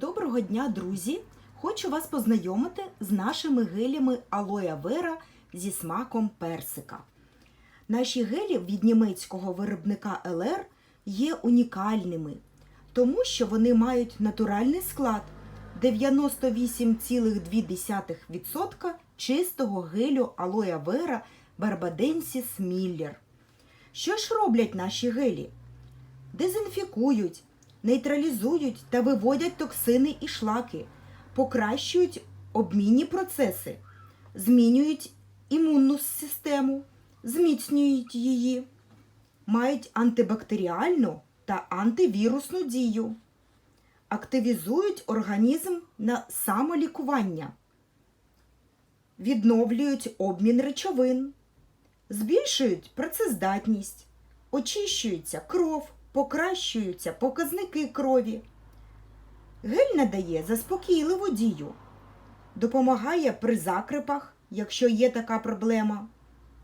Доброго дня, друзі! Хочу вас познайомити з нашими гелями Алоя Вера зі смаком персика. Наші гелі від німецького виробника LR є унікальними, тому що вони мають натуральний склад 98,2% чистого гелю Алоя Вера Барбаденсіс Міллер. Що ж роблять наші гелі? Дезінфікують, нейтралізують та виводять токсини і шлаки, покращують обмінні процеси, змінюють імунну систему, зміцнюють її, мають антибактеріальну та антивірусну дію, активізують організм на самолікування, відновлюють обмін речовин, збільшують працездатність, очищується кров, покращуються показники крові. Гель надає заспокійливу дію, допомагає при закрипах, якщо є така проблема,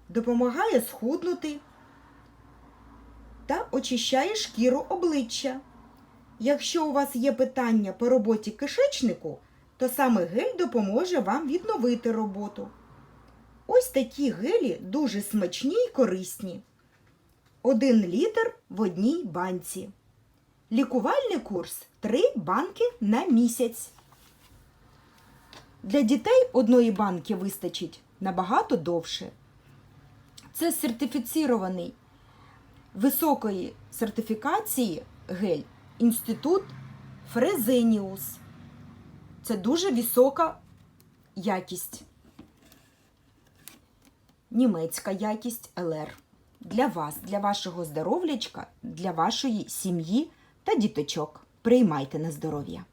допомагає схуднути та очищає шкіру обличчя. Якщо у вас є питання по роботі кишечнику, то саме гель допоможе вам відновити роботу. Ось такі гелі дуже смачні і корисні. Один літр в одній банці. Лікувальний курс 3 банки на місяць. Для дітей одної банки вистачить набагато довше. Це сертифіцірований високої сертифікації гель Інститут Фрезеніус. Це дуже висока якість. Німецька якість ЛР. Для вас, для вашого здоров'ячка, для вашої сім'ї та діточок. Приймайте на здоров'я.